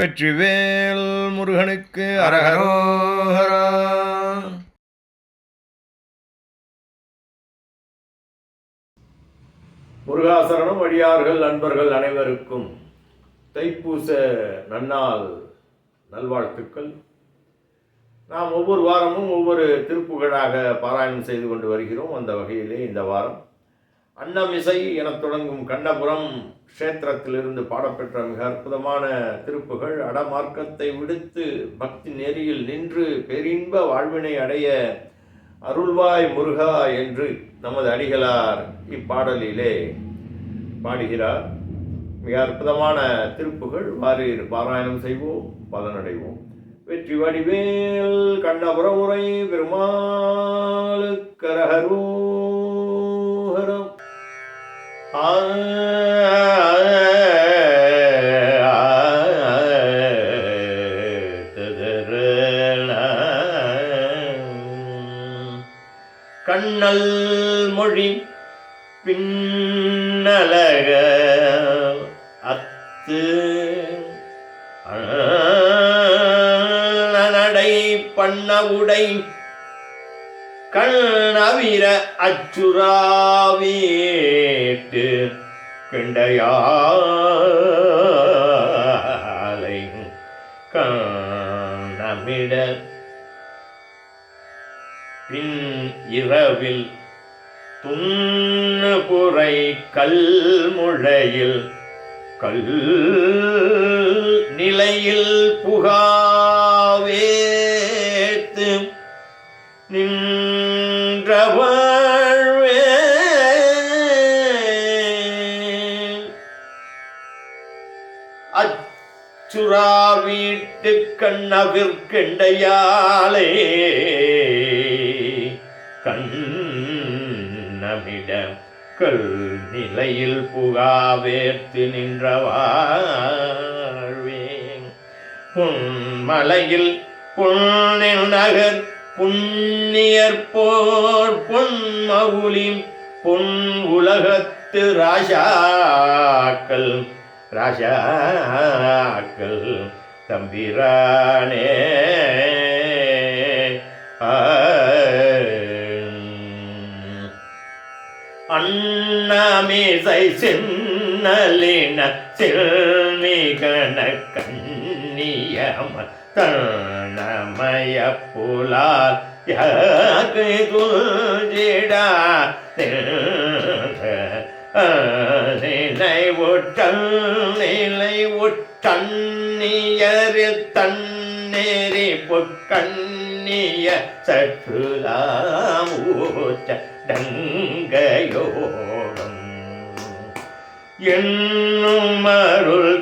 வெற்றிவேல் முருகனுக்கு அரகரோஹரா முருகாசரணம் வழியார்கள் நண்பர்கள் அனைவருக்கும் தைப்பூச நன்னால் நல்வாழ்த்துக்கள். நாம் ஒவ்வொரு வாரமும் ஒவ்வொரு திருப்புகழாக பாராயணம் செய்து கொண்டு வருகிறோம். அந்த வகையிலே இந்த வாரம் அன்னமிசை எனத் தொடங்கும் கண்ணபுரம் க்ஷேத்திரத்திலிருந்து பாடப்பெற்ற மிக அற்புதமான திருப்புகள் அடமார்க்கத்தை விடுத்து பக்தி நெறியில் நின்று பெரின்ப வாழ்வினை அடைய அருள்வாய் முருகா என்று நமது அடிகளார் இப்பாடலிலே பாடுகிறார். மிக அற்புதமான திருப்புகள். வாரி பாராயணம் செய்வோம் பலனடைவோம். வெற்றி வடிவேல் கண்ணபுரம் உரை பெருமாளுக்கரகரோஹரம் கண்ணல் மொழி பின்னலக அத்து நடை பண்ண உடை கண் தவிர அச்சுராவீட்டு கிண்டையாலை காணமிட. பின் இரவில் துண்ணு கல்முழையில் கல் நிலையில் புகாவேத்து நின் நின்ற வாழ்வே. அச்சுரா வீட்டு கண்ணவிற்கெண்டையாளே கண்ணமிட கல் நிலையில் புகாவேர்த்து நின்றவாழ்வேன் பொன்மலையில் பொன்னில் நகர் புண்ணியற்போர் போர் பொன் உலகத்து ராஜாக்கள் ராஜாக்கள் தம்பிரானே. அன்னமிசை சின்னலின சில்மிகன நியம தன்னமய புலால் யாக்கு துல்ஜிடா நிலை ஒட்டல் நிலை ஒட்டன்னியரில் தன்னேறி பொற்கண்ணிய சற்றுலாமூச்ச டங்கயோகம் என்னும் அருள்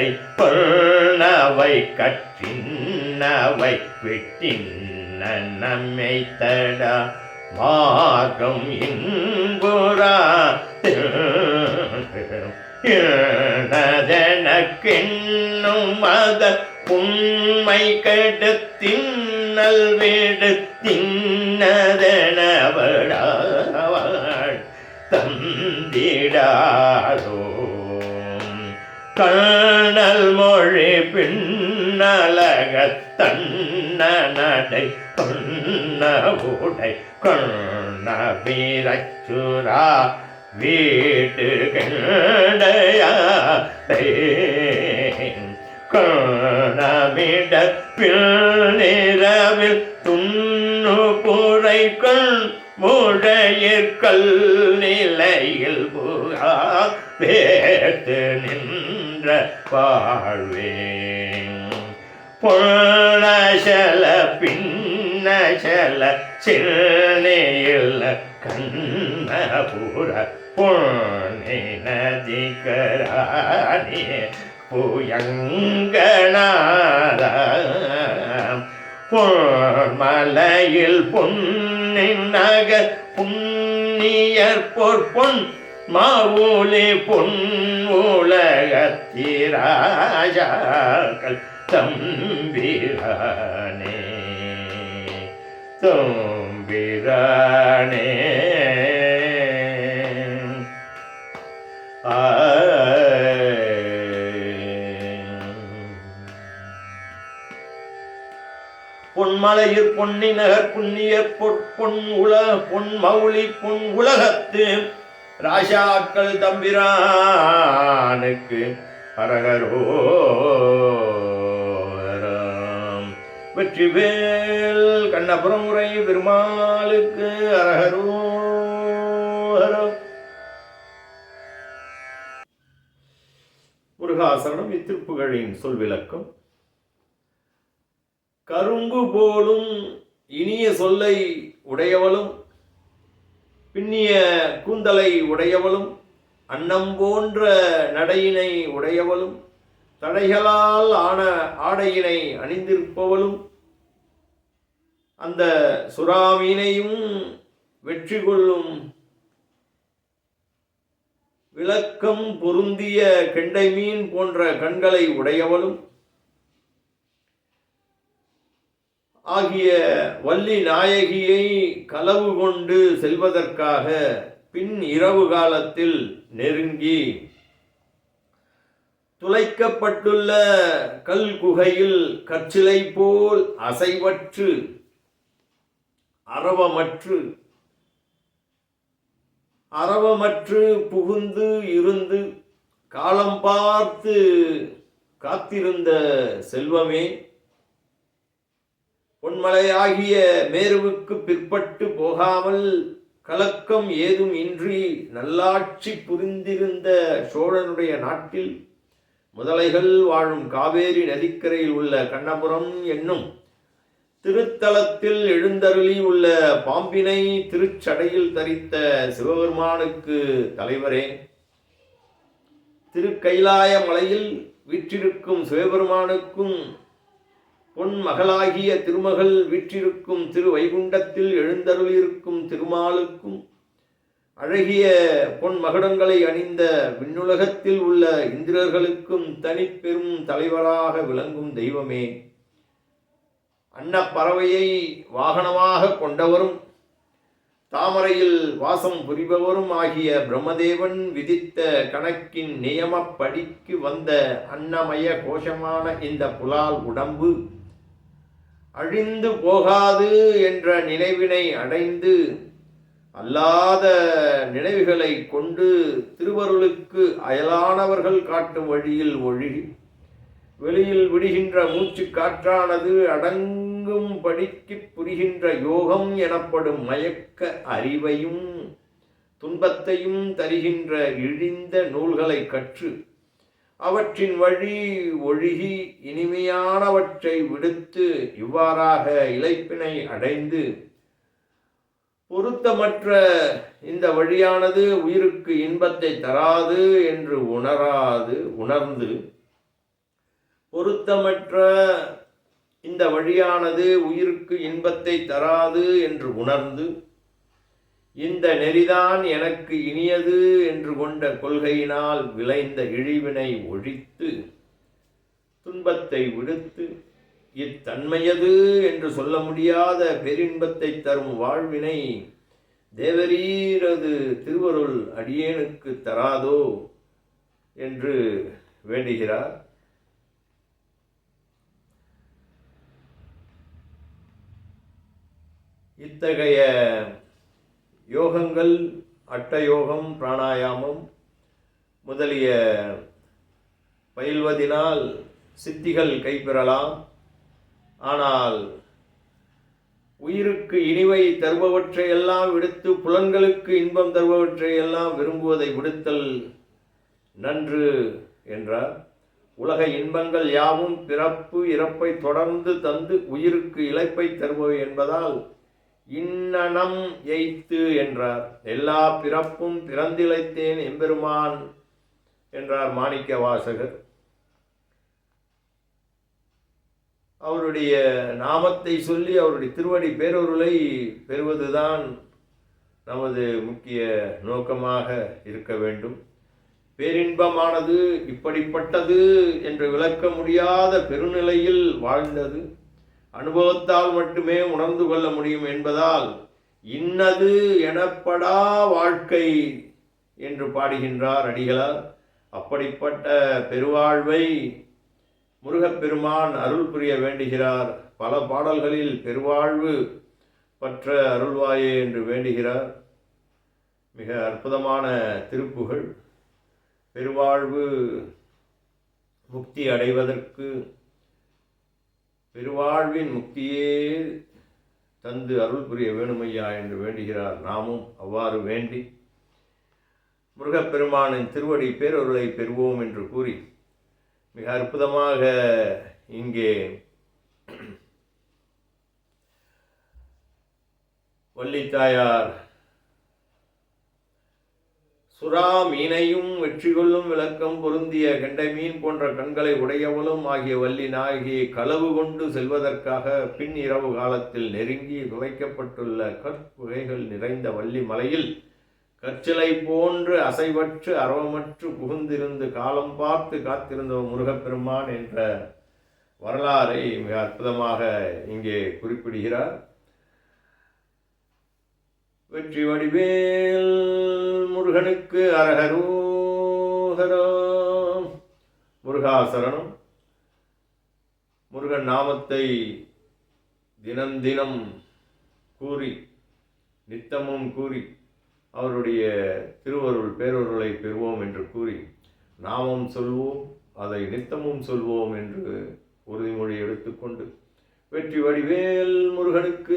கிண்ணமுடை பொன்னவை கற்றின்னவை விட்டின்ன நம்மை தடா மாகம் இன்புறா எனதெனக்கென்னும் மத உண்மை கெடுத்தின்னல் வீடு தின்னதெனவடாவாள் தந்திடாதோ. கண்ணல் மொழி பின்னலக தன்ன நடை கொன்ன வீரச்சுரா வீட்டு கண்டையா கணமிட பிள்ளிரவில் துண்ணு புரை கண் முழையிற்கல் நிலையில் புகா வேத்து நின்ற வாழ்வே பொன்னசல பின்னசல சிறுநீல கண்ணபுர பொன்னி நதிகராணி பொன்மலையில் பொன்னின் நகர் புண்ணியர் பொற்பொன் மாவூலி பொன் உலகத்திராஜாக்கள் தம்பிரானே தம்பிரானே. பொன்மலையிற் பொன்னி நகர் புண்ணிய பொற்பொன் உல பொன் மௌலி பொன் உலகத்து ராஜாக்கள் தம்பிரானுக்கு அரகரோரம் வெற்றி வேல் கண்ணபுரம் உரை பெருமாளுக்கு அரகரோரம் முருகாசனம் இத்திருப்புகளின் சொல் விளக்கம். கரும்பு போலும் இனிய சொல்லை உடையவளும் பின்னிய கூந்தலை உடையவளும் அன்னம் போன்ற நடையினை உடையவளும் தடைகளால் ஆன ஆடையினை அணிந்திருப்பவளும் அந்த சுறாமீனையும் வெற்றி கொள்ளும் விளக்கம் பொருந்திய கெண்டை மீன் போன்ற கண்களை உடையவளும் ஆகிய வள்ளி நாயகியை களவு கொண்டு செல்வதற்காக பின் இரவு காலத்தில் நெருங்கி துளைக்கப்பட்டுள்ள கல் குகையில் கற்சிலை போல் அசைவற்று அரவமற்று அரவமற்று புகுந்து இருந்து காலம் பார்த்து காத்திருந்த செல்வமே பொன்மலையாகிய மேருவுக்கு பிற்பட்டு போகாமல் கலக்கம் ஏதும் இன்றி நல்லாட்சி புரிந்திருந்த சோழனுடைய நாட்டில் முதலைகள் வாழும் காவேரி நதிக்கரையில் உள்ள கண்ணபுரம் என்னும் திருத்தலத்தில் எழுந்தருளி உள்ள பாம்பினை திருச்சடையில் தரித்த சிவபெருமானுக்கு தலைவரே. திருக்கைலாய மலையில் வீற்றிருக்கும் சிவபெருமானுக்கும் பொன் மகளாகிய திருமகள் வீற்றிருக்கும் திரு வைகுண்டத்தில் எழுந்தருளிருக்கும் திருமாலுக்கும் அழகிய பொன் மகுடங்களை அணிந்த விண்ணுலகத்தில் உள்ள இந்திரர்களுக்கும் தனிப்பெரும் தலைவராக விளங்கும் தெய்வமே. அன்னப்பறவையை வாகனமாக கொண்டவரும் தாமரையில் வாசம் புரிபவரும் ஆகிய பிரம்மதேவன் விதித்த கணக்கின் நியமப்படிக்கு வந்த அன்னமய கோஷமான இந்த புலால் உடம்பு அழிந்து போகாது என்ற நினைவினை அடைந்து அல்லாத நினைவுகளை கொண்டு திருவருளுக்கு அயலானவர்கள் காட்டும் வழியில் ஒழுகி வெளியில் விடுகின்ற மூச்சு காற்றானது அடங்கும் படிக்கு புரிகின்ற யோகம் எனப்படும் மயக்க அறிவையும் துன்பத்தையும் தருகின்ற இழிந்த நூல்களை கற்று அவற்றின் வழி ஒழுகி இனிமையானவற்றை விடுத்து இவ்வாறாக இழைப்பினை அடைந்து பொருத்தமற்ற இந்த வழியானது உயிருக்கு இன்பத்தை தராது என்று உணராது உணர்ந்து பொருத்தமற்ற இந்த வழியானது உயிருக்கு இன்பத்தை தராது என்று உணர்ந்து இந்த நெறிதான் எனக்கு இனியது என்று கொண்ட கொள்கையினால் விளைந்த இழிவினை ஒழித்து துன்பத்தை விடுத்து இத்தன்மையது என்று சொல்ல முடியாத பெரின்பத்தை தரும் வாழ்வினை தேவரீரது திருவருள் அடியேனுக்கு தராதோ என்று வேண்டுகிறார். இத்தகைய யோகங்கள் அட்டயோகம் பிராணாயாமம் முதலிய பயில்வதினால் சித்திகள் கைப்பெறலாம். ஆனால் உயிருக்கு இனிவை தருபவற்றை எல்லாம் விடுத்து புலன்களுக்கு இன்பம் தருபவற்றை எல்லாம் விரும்புவதை விடுத்தல் நன்று என்றார். உலக இன்பங்கள் யாவும் பிறப்பு இறப்பை தொடர்ந்து தந்து உயிருக்கு இழப்பை தருபவை என்பதால் இன்னனம் எய்த்து என்றார். எல்லா பிறப்பும் பிறந்திழைத்தேன் எம்பெருமான் என்றார் மாணிக்க வாசகர் அவருடைய நாமத்தை சொல்லி அவருடைய திருவடி பேரொருளை பெறுவதுதான் நமது முக்கிய நோக்கமாக இருக்க வேண்டும். பேரின்பமானது இப்படிப்பட்டது என்று விளக்க முடியாத பெருநிலையில் வாழ்ந்தது. அனுபவத்தால் மட்டுமே உணர்ந்து கொள்ள முடியும் என்பதால் இன்னது எனப்படா வாழ்க்கை என்று பாடுகின்றார் அடிகளார். அப்படிப்பட்ட பெருவாழ்வை முருகப்பெருமான் அருள் புரிய வேண்டுகிறார். பல பாடல்களில் பெருவாழ்வு பற்ற அருள்வாயே என்று வேண்டுகிறார். மிக அற்புதமான திருப்புகள். பெருவாழ்வு முக்தி அடைவதற்கு பெருவாழ்வின் முக்தியே தந்து அருள் புரிய வேணுமையா என்று வேண்டுகிறார் நாமும் அவ்வாறு வேண்டி. முருகப்பெருமானின் திருவடி பேரொருளை பெறுவோம் என்று கூறி மிக அற்புதமாக இங்கே வள்ளித்தாயார் சுறா மீனையும் வெற்றி கொள்ளும் விளக்கம் பொருந்திய கெண்டை மீன் போன்ற கண்களை உடையவளும் ஆகிய வள்ளி நாயகியை களவு கொண்டு செல்வதற்காக பின் இரவு காலத்தில் நெருங்கி வைக்கப்பட்டுள்ள கற்புகைகள் நிறைந்த வள்ளி மலையில் கற்சிலை போன்று அசைவற்று அரவமற்று புகுந்திருந்து காலம் பார்த்து காத்திருந்த முருகப்பெருமான் என்ற வரலாறை மிக அற்புதமாக இங்கே குறிப்பிடுகிறார். வெற்றி வடிவேல் முருகனுக்கு அரகரோகரோ முருகாசரணம். முருகன் நாமத்தை தினம் தினம் கூறி நித்தமும் கூறி அவருடைய திருவருள் பேரொருளை பெறுவோம் என்று கூறி நாமம் சொல்வோம் அதை நித்தமும் சொல்வோம் என்று உறுதிமொழி எடுத்துக்கொண்டு வெற்றி வடிவேல் முருகனுக்கு